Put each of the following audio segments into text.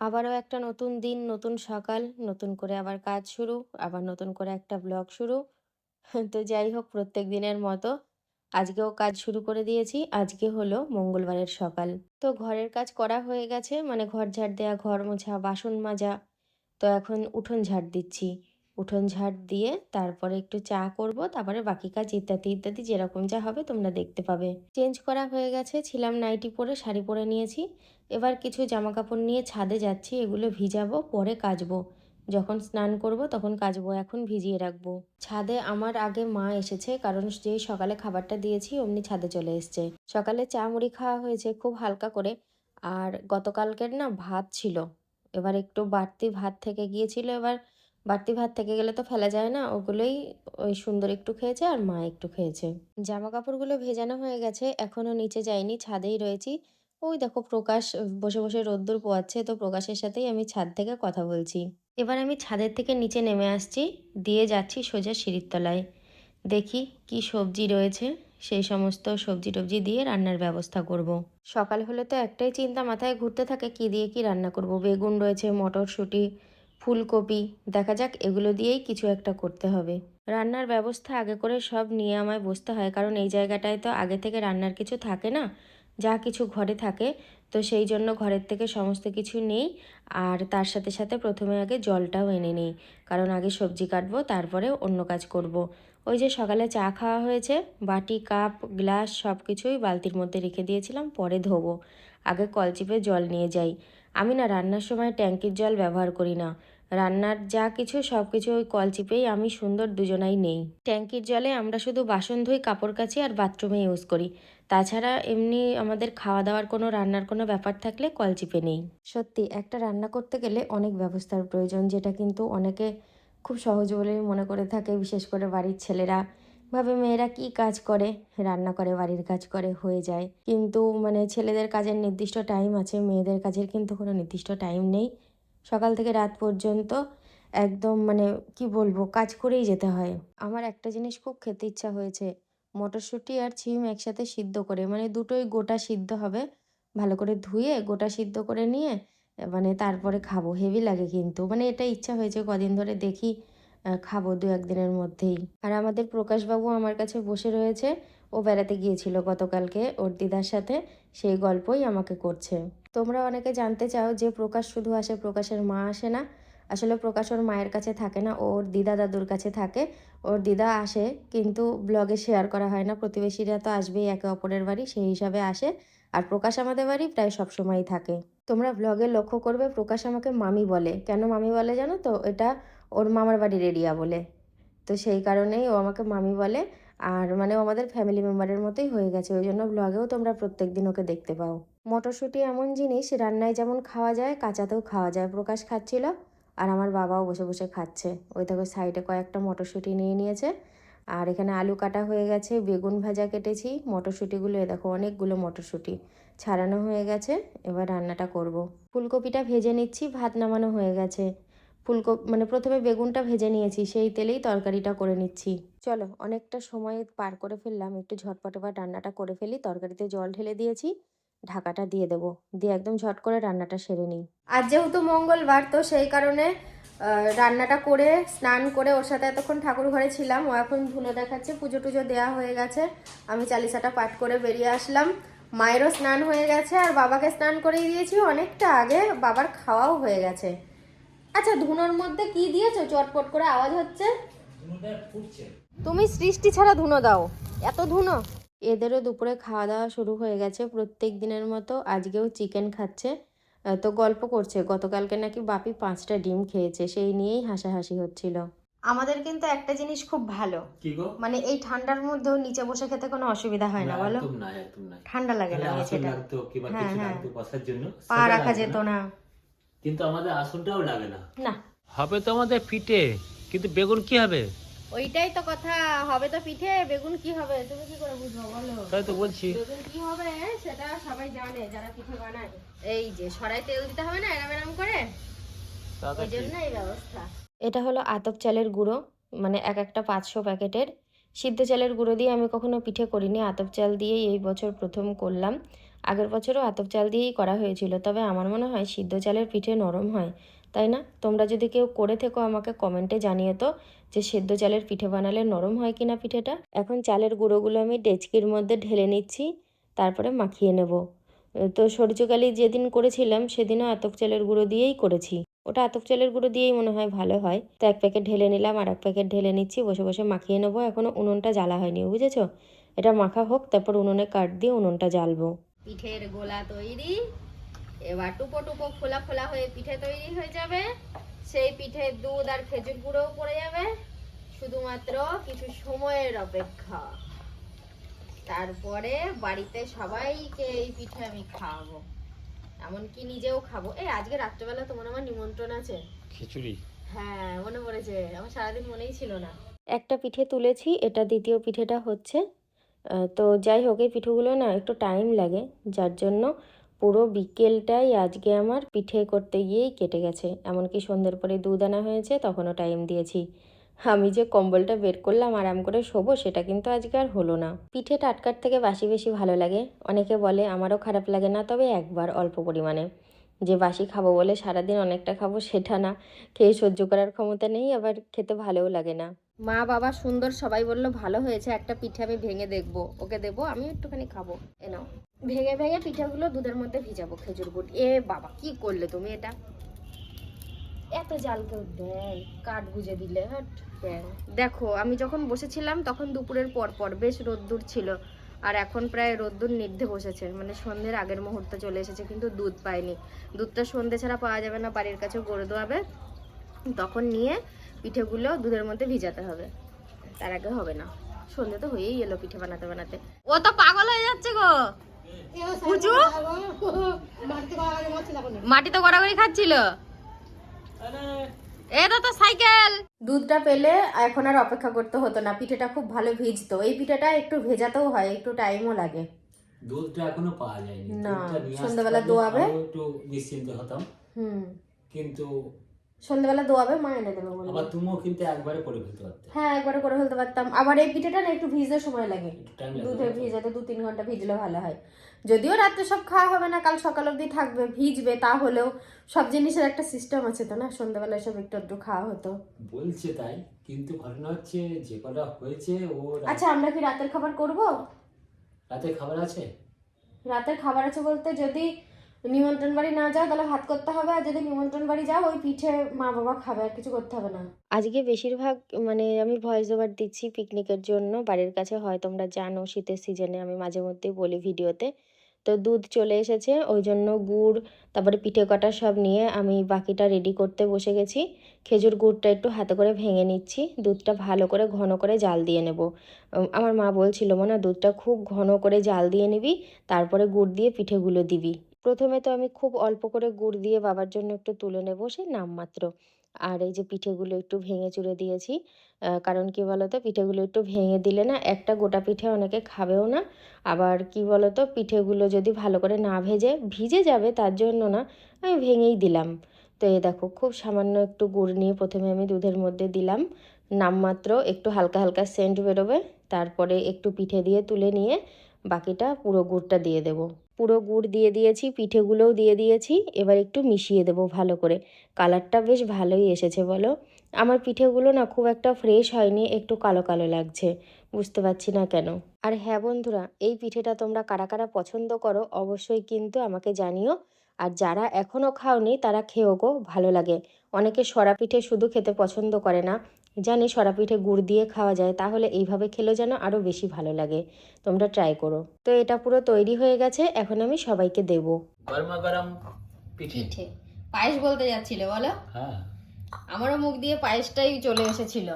আবারও একটা নতুন দিন, নতুন সকাল, নতুন করে আবার কাজ শুরু, আবার নতুন করে একটা ব্লগ শুরু। তো যাই হোক প্রত্যেক দিনের মতো আজকেও কাজ শুরু করে দিয়েছি। আজকে হলো মঙ্গলবারের সকাল। তো ঘরের কাজ করা হয়ে গেছে মানে ঘর ঝাড় দেওয়া, ঘর মোছা, বাসন মাজা। তো এখন উঠোন ঝাড় দিচ্ছি। উঠোন ঝাড় দিয়ে তারপরে একটু চা করব, তারপরে বাকি কাজ ইত্যাদি ইত্যাদি যেরকম যা হবে তোমরা দেখতে পাবে। চেঞ্জ করা হয়ে গেছে, ছিলাম নাইটি পরে, শাড়ি পরে নিয়েছি। এবার কিছু জামা কাপড় নিয়ে ছাদে যাচ্ছি, এগুলো ভিজাবো, পরে কাচবো। যখন স্নান করব তখন কাচবো, এখন ভিজিয়ে রাখব। ছাদে আমার আগে মা এসেছে, কারণ যেই সকালে খাবারটা দিয়েছি অমনি ছাদে চলে এসছে। সকালে চা মুড়ি খাওয়া হয়েছে খুব হালকা করে, আর গতকালকের না ভাত ছিল। এবার একটু বাড়তি ভাত থেকে গিয়েছিল, এবার বাড়তি ভাত থেকে গেলে তো ফেলা যায় না। ওগুলোই ওই সুন্দর একটু খেয়েছে আর মা একটু খেয়েছে। জামা কাপড়গুলো ভেজানো হয়ে গেছে, এখনও নিচে যাইনি, ছাদেই রয়েছি। ওই দেখো প্রকাশ বসে বসে রোদ্দুর পোয়াচ্ছে, তো প্রকাশের সাথেই আমি ছাদ থেকে কথা বলছি। এবার আমি ছাদের থেকে নিচে নেমে আসছি, দিয়ে যাচ্ছি সোজা সিঁড়ির তলায়। দেখি কি সবজি রয়েছে, সেই সমস্ত সবজি টবজি দিয়ে রান্নার ব্যবস্থা করব। সকাল হলে তো একটাই চিন্তা মাথায় ঘুরতে থাকে, কি দিয়ে কি রান্না করব? বেগুন রয়েছে, মটরশুঁটি ফুলকপি, দেখা যাক এগুলো দিয়েই কিছু একটা করতে হবে। রান্নার ব্যবস্থা আগে করে সব নিয়ে আমায় বসতে হয়, কারণ এই জায়গাটায় তো আগে থেকে রান্নার কিছু থাকে না, যা কিছু ঘরে থাকে, তো সেই জন্য ঘরের থেকে সমস্ত কিছু নেই, আর তার সাথে সাথে প্রথমে আগে জলটাও এনে নিই, কারণ আগে সবজি কাটবো, তারপরে অন্য কাজ করব। ওই যে সকালে চা খাওয়া হয়েছে, বাটি, কাপ, গ্লাস, সব কিছুই বালতির মধ্যে রেখে দিয়েছিলাম, পরে ধোবো। আগে কল চিপে জল নিয়ে যাই। আমি না রান্নার সময় ট্যাঙ্কির জল ব্যবহার করি না। রান্নার যা কিছু, সব কিছু ওই কল চিপেই। আমি সুন্দর দুজনাই নেই। ট্যাঙ্কির জলে আমরা শুধু বাসন ধুই, কাপড় কাচি আর বাথরুমে ইউজ করি। তাছাড়া এমনি আমাদের খাওয়া দাওয়ার কোনো, রান্নার কোনো ব্যাপার থাকলে কল চিপে নেই। সত্যি, একটা রান্না করতে গেলে অনেক ব্যবস্থার প্রয়োজন, যেটা কিন্তু অনেকে খুব সহজ বলেই মনে করে থাকে। বিশেষ করে বাড়ির ছেলেরা ভাবে মেয়েরা কি কাজ করে? রান্না করে, বাড়ির কাজ করে, হয়ে যায়। কিন্তু মানে ছেলেদের কাজের নির্দিষ্ট টাইম আছে, মেয়েদের কাজের কিন্তু কোনো নির্দিষ্ট টাইম নেই। সকাল থেকে রাত পর্যন্ত একদম মানে কি বলব, কাজ করেই যেতে হয়। আমার একটা জিনিস খুব খেতে ইচ্ছা হয়েছে, মটরশুঁটি আর ছিম একসাথে সিদ্ধ করে মানে দুটোই গোটা সিদ্ধ হবে। ভালো করে ধুয়ে গোটা সিদ্ধ করে নিয়ে মানে তারপরে খাব, হেভি লাগে কিন্তু। মানে এটা ইচ্ছা হয়েছে কদিন ধরে দেখি খাব দু একদিনের মধ্যেই। আর আমাদের প্রকাশবাবু আমার কাছে বসে রয়েছে ও বেড়াতে গিয়েছিল গতকালকে ওর দিদার সাথে। সেই গল্পই আমাকে করছে। তোমরা অনেকে জানতে চাও যে প্রকাশ শুধু আসে প্রকাশের মা আসে না। আসলে প্রকাশ ওর মায়ের কাছে থাকে না ওর দিদা দাদুর কাছে থাকে। ওর দিদা আসে, কিন্তু ব্লগে শেয়ার করা হয় না। প্রতিবেশীরা তো আসবেই, একে অপরের বাড়ি, সেই হিসাবে আসে। আর প্রকাশ আমাদের বাড়ি প্রায় সবসময়ই থাকে। তোমরা ব্লগে লক্ষ্য করবে, প্রকাশ আমাকে মামি বলে। কেন মামি বলে জানো তো? এটা ওর মামার বাড়ির এরিয়া বলে। তো সেই কারণেই ও আমাকে মামি বলে। আর মানে আমাদের ফ্যামিলি মেম্বারের মতোই হয়ে গেছে। ওই জন্য ব্লগেও তোমরা প্রত্যেক দিন ওকে দেখতে পাও। মটরশুঁটি এমন জিনিস, রান্নায় যেমন খাওয়া যায়, কাঁচাতেও খাওয়া যায়। প্রকাশ খাচ্ছিল আর আমার বাবাও বসে বসে খাচ্ছে। ওই দেখো সাইডে কয়েকটা মটরশুঁটি নিয়ে নিয়েছে। আর এখানে আলু কাটা হয়ে গেছে, বেগুন ভাজা কেটেছি, মটরশুঁটিগুলো এ দেখো অনেকগুলো মটরশুঁটি ছাড়ানো হয়ে গেছে। এবার রান্নাটা করব। ফুলকপিটা ভেজে নিচ্ছি, ভাত নামানো হয়ে গেছে। ফুলকপি মানে প্রথমে বেগুনটা ভেজে নিয়েছি, সেই তেলেই তরকারিটা করে নিচ্ছি। চলো, অনেকটা সময় পার করে ফেললাম, একটু ঝটপট এবার রান্নাটা করে ফেলি। তরকারিতে জল ঢেলে দিয়েছি, ঢাকাটা দিয়ে দেবো। দিয়ে একদম ঝট করে রান্নাটা সেরে নিই। আজ যেহেতু মঙ্গলবার, তো সেই কারণে রান্নাটা করে, স্নান করে ওর সাথে এতক্ষণ ঠাকুর ঘরে ছিলাম। ও এখন ধুলো দেখাচ্ছে, পুজো টুজো দেওয়া হয়ে গেছে। আমি চালিসাটা পাঠ করে বেরিয়ে আসলাম। মায়েরও স্নান হয়ে গেছে, আর বাবাকে স্নান করেই দিয়েছি অনেকটা আগে। বাবার খাওয়াও হয়ে গেছে। আচ্ছা ধুনোর মধ্যে কি দিয়েছ? চটপট করে আওয়াজ হচ্ছে। তুমি সৃষ্টি ছাড়া ধুনো দাও। এত ধুনো। এদেরও দুপুরে খাওয়া দাওয়া শুরু হয়ে গেছে প্রত্যেক দিনের মতো। আজকেও চিকেন খাচ্ছে। তো গল্প করছে। গতকালকে নাকি বাপি পাঁচটা ডিম খেয়েছে। সেই নিয়েই হাসাহাসি হচ্ছিল। আমাদের কিন্তু একটা জিনিস খুব ভালো। মানে এই ঠান্ডার মধ্যেও নিচে বসে খেতে কোনো অসুবিধা হয় না বলো? ঠান্ডা লাগে না নিচেটা। লাগতো কিংবা হ্যাঁ, হ্যাঁ। লাগতো বসার জন্য। পা রাখা যেত না। কিন্তু আমাদের আসনটাও লাগে না। না। হবে তো আমাদের পিঠে কিন্তু বেগুন কি হবে? ওইটাই তো কথা হবে তো পিঠে বেগুন কি হবে? তুমি কি করে বুঝব বলো? তাই তো বলছি। বেগুন কি হবে সেটা সবাই জানে যারা পিঠে বানায়। এই যে সরাই তেল দিতে হবে না এরম এরম করে? তা ওই জন্য এই ব্যবস্থা। এটা হলো আতপ চালের গুঁড়ো মানে এক একটা পাঁচশো প্যাকেটের। সিদ্ধ চালের গুঁড়ো দিয়ে আমি কখনো পিঠে করিনি আতপ চাল দিয়েই এই বছর প্রথম করলাম। আগের বছরও আতপ চাল দিয়েই করা হয়েছিল, তবে আমার মনে হয় সিদ্ধ চালের পিঠে নরম হয়, তাই না? তোমরা যদি কেউ করে থেকো আমাকে কমেন্টে জানিয়ে তো যে সেদ্ধ চালের পিঠে বানালে নরম হয় কিনা পিঠেটা। এখন চালের গুঁড়োগুলো আমি ডেচকির মধ্যে ঢেলে নিচ্ছি, তারপরে মাখিয়ে নেব। তো সরচুকালি যেদিন করেছিলাম সেদিনও আতপ চালের গুঁড়ো দিয়েই করেছি। ওটা আতপ চালের গুঁড়ো দিয়েই মনে হয় ভালো হয়। তো এক প্যাকেট ঢেলে নিলাম আর এক প্যাকেট ঢেলে নিচ্ছি, বসে বসে মাখিয়ে নেব। এখনও উনুনটা জ্বালা হয়নি, বুঝেছ? এটা মাখা হোক, তারপর উনুনে কাঠ দিয়ে উনুনটা জ্বালবো। পিঠের গোলা তৈরি। এবার টুপো টুপো ফোলা ফোলা হয়ে পিঠে তৈরি হয়ে যাবে। সেই পিঠে দুধ আর খেজুর গুঁড়োও পড়ে যাবে। শুধুমাত্র কিছু সময়ের অপেক্ষা। তারপরে বাড়িতে সবাইকে এই পিঠে আমি খাওয়াবো। এমনকি নিজেও খাব। এই আজকে রাত্রেবেলা তোমার আমার নিমন্ত্রণ আছে। খিচুড়ি? হ্যাঁ মনে পড়েছে। আমার সারাদিন মনেই ছিল না। একটা পিঠে তুলেছি। এটা দ্বিতীয় পিঠেটা হচ্ছে। তো যাই হোক, এই পিঠেগুলো না একটু টাইম লাগে। যার জন্য পুরো বিকেলটাই আজকে আমার পিঠে করতে গিয়েই কেটে গেছে। এমনকি সন্ধ্যের পরে দুধ আনা হয়েছে, তখনও টাইম দিয়েছি। আমি যে কম্বলটা বের করলাম আরাম করে শোবো, সেটা কিন্তু আজকে আর হলো না। পিঠে টাটকার থেকে বাসি বেশি ভালো লাগে। অনেকে বলে, আমারও খারাপ লাগে না। তবে একবার অল্প পরিমাণে। যে বাসি খাব বলে সারাদিন অনেকটা খাব সেটা না। খেয়ে সহ্য করার ক্ষমতা নেই, আবার খেতে ভালোও লাগে না। মা বাবা সুন্দর সবাই বলল, ভালো হয়েছে, একটা পিঠে আমি ভেঙে দেখব। ওকে দেবো আমি একটুখানি খাব। এ নাও। ভেঙে ভেঙে পিঠাগুলো দুধের মধ্যে ভিজাবো খেজুর গুড়। এ বাবা, কি করলে তুমি এটা? এত জাল কেউ দেয়, কাঠ গুজে দিলে। দেখো, আমি যখন বসেছিলাম তখন দুপুরের পর পর বেশ রোদ্দুর ছিল। আর এখন প্রায় রোদ্দুর নির্ধে বসেছে। মানে সন্ধ্যের আগের মুহূর্তে চলে এসেছে কিন্তু দুধ পাইনি দুধটা সন্ধ্যে ছাড়া পাওয়া যাবে না বাড়ির কাছে গড়ে দোয়াবে তখন নিয়ে পিঠেগুলো দুধের মধ্যে ভিজাতে হবে। তার আগে হবে না। সন্ধ্যে তো হয়েই এলো পিঠে বানাতে বানাতে। ও তো পাগল হয়ে যাচ্ছে গো! মাটি তো গড়াগড়ি খাচ্ছিল। এ তো সাইকেল। দুধটা পেলে এখন আর অপেক্ষা করতে হতো না পিঠেটা খুব ভালো ভিজতো। এই পিঠেটা একটু ভেজাতেও হয় একটু টাইমও লাগে। দুধটা এখনও পাওয়া যায়নি। না, দুধটা নিয়ে আসতে সন্ধ্যাবেলা দোয়াবে। একটু নিশ্চিন্ত হতাম। হুম। কিন্তু সন্ধ্যেবেলা দোয়াবে মা এনে দেবে বলবে আবার তুমিও কিন্তু একবারে করে ফেলতে পারতে। হ্যাঁ একবারে করে ফেলতে পারতাম। আবার এই পিঠেটা না একটু ভিজতে সময় লাগে। দুধে ভিজাতে দু তিন ঘণ্টা ভিজলে ভালো হয়। যদিও রাত্রে সব খাওয়া হবে না কাল সকাল অবধি থাকবে ভিজবে তাহলেও সব জিনিসের একটা সিস্টেম আছে তো না? সন্ধ্যাবেলা সব একটু একটু খাওয়া হতো। বলছে তাই কিন্তু ঘটনা হচ্ছে যে কটা হয়েছে ও আচ্ছা আমরা কি রাতের খাবার করব? রাতের খাবার আছে? রাতের খাবার আছে বলতে যদি নিমন্ত্রণ বাড়ি না যাও, তাহলে ভাত করতে হবে, আর যদি নিমন্ত্রণ বাড়ি যাও, ওই পিঠে মা বাবা খাবে, আর কিছু করতে হবে না। আজকে বেশিরভাগ মানে আমি ভয়েস ওভার দিচ্ছি পিকনিকের জন্য, বাড়ির কাছে হয়, তোমরা জানো শীতের সিজনে আমি মাঝে মধ্যেই বলি ভিডিওতে তো দুধ চলে এসেছে, ওই জন্য গুড়, তারপরে পিঠে কটা সব নিয়ে আমি বাকিটা রেডি করতে বসে গেছি। খেজুর গুড়টা একটু হাতে করে ভেঙে নিচ্ছি, দুধটা ভালো করে ঘন করে জাল দিয়ে নেব। আমার মা বলছিল, মনে, দুধটা খুব ঘন করে জাল দিয়ে নিবি, তারপরে গুড় দিয়ে পিঠেগুলো দিবি। প্রথমে তো আমি খুব অল্প করে গুড় দিয়ে বাবার জন্য একটু তুলে নেব সেই নামমাত্র। আর এই যে পিঠেগুলো একটু ভেঙে চুড়ে দিয়েছি কারণ কি বলতো, পিঠেগুলো একটু ভেঙে দিলে না, একটা গোটা পিঠে অনেকে খাবেও না। আবার কি বলতো, পিঠেগুলো যদি ভালো করে না ভেজে, ভিজে যাবে তার জন্য না, আমি ভেঙেই দিলাম। তো এই দেখো, খুব সামান্য একটু গুড় নিয়ে প্রথমে আমি দুধের মধ্যে দিলাম। নামমাত্র একটু হালকা হালকা সেন্ট বেরোবে, তারপরে একটু পিঠে দিয়ে তুলে নিয়ে বাকিটা পুরো গুড়টা দিয়ে দেবো। পুরো গুড় দিয়ে দিয়েছি, পিঠেগুলোও দিয়ে দিয়েছি। এবার একটু মিশিয়ে দেবো ভালো করে। কালারটা বেশ ভালোই এসেছে বলো। আমার পিঠেগুলো না খুব একটা ফ্রেশ হয়নি, একটু কালো কালো লাগছে। বুঝতে পারছি না কেন। আর হ্যাঁ বন্ধুরা, এই পিঠেটা তোমরা কারা কারা পছন্দ করো অবশ্যই কিন্তু আমাকে জানিও। আর যারা এখনও খাওনি তারা খেয়েও গো ভালো লাগে। অনেকে সরা পিঠে শুধু খেতে পছন্দ করে না। জানি সরা পিঠে গুড় দিয়ে খাওয়া যায় তাহলে এইভাবে খেলেও যেন আরও বেশি ভালো লাগে। তোমরা ট্রাই করো। তো এটা পুরো তৈরি হয়ে গেছে এখন আমি সবাইকে দেবো। গরমা গরম পিঠে। পিঠে। পায়েস বলতে যাচ্ছিলে বলো? হ্যাঁ। আমারও মুখ দিয়ে পায়েসটাই চলে এসেছিল।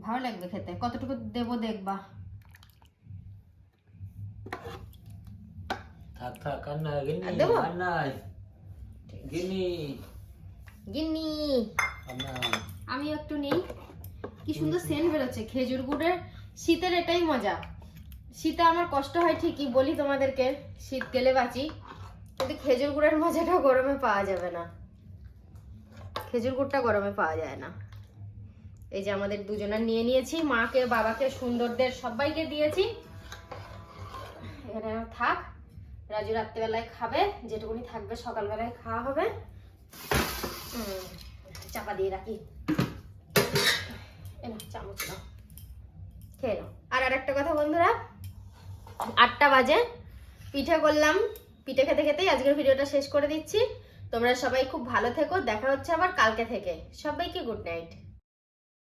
ভালো লাগবে খেতে। কতটুকু দেবো দেখবা। থাক থাক আর না গিন্নি দেবো? নাই গিন্নি গিন্নি আর আমি একটু নেই। কি সুন্দর সেন্ট বেরোচ্ছে খেজুর গুড়ের শীতের এটাই মজা। শীতে আমার কষ্ট হয় ঠিকই বলি তোমাদেরকে শীত গেলে বাঁচি। কিন্তু খেজুর গুড়ের মজাটা গরমে পাওয়া যাবে না। খেজুর গুড়টা গরমে পাওয়া যায় না। এই যে আমাদের দুজনের নিয়ে নিয়েছি মাকে বাবাকে সুন্দরদের সবাইকে দিয়েছি। এখানে থাক। রাজু রাত্রেবেলায় খাবে, যেটুকুনি থাকবে সকালবেলায় খাওয়া হবে। চাপা দিয়ে রাখি। চামচ নাও। খেয়ে নাও। আর আর একটা কথা বন্ধুরা, আটটা বাজে। পিঠে করলাম। পিঠে খেতে খেতেই আজকের ভিডিওটা শেষ করে দিচ্ছি। তোমরা সবাই খুব ভালো থেকো। দেখা হচ্ছে আবার কালকে থেকে। সবাইকে গুড নাইট।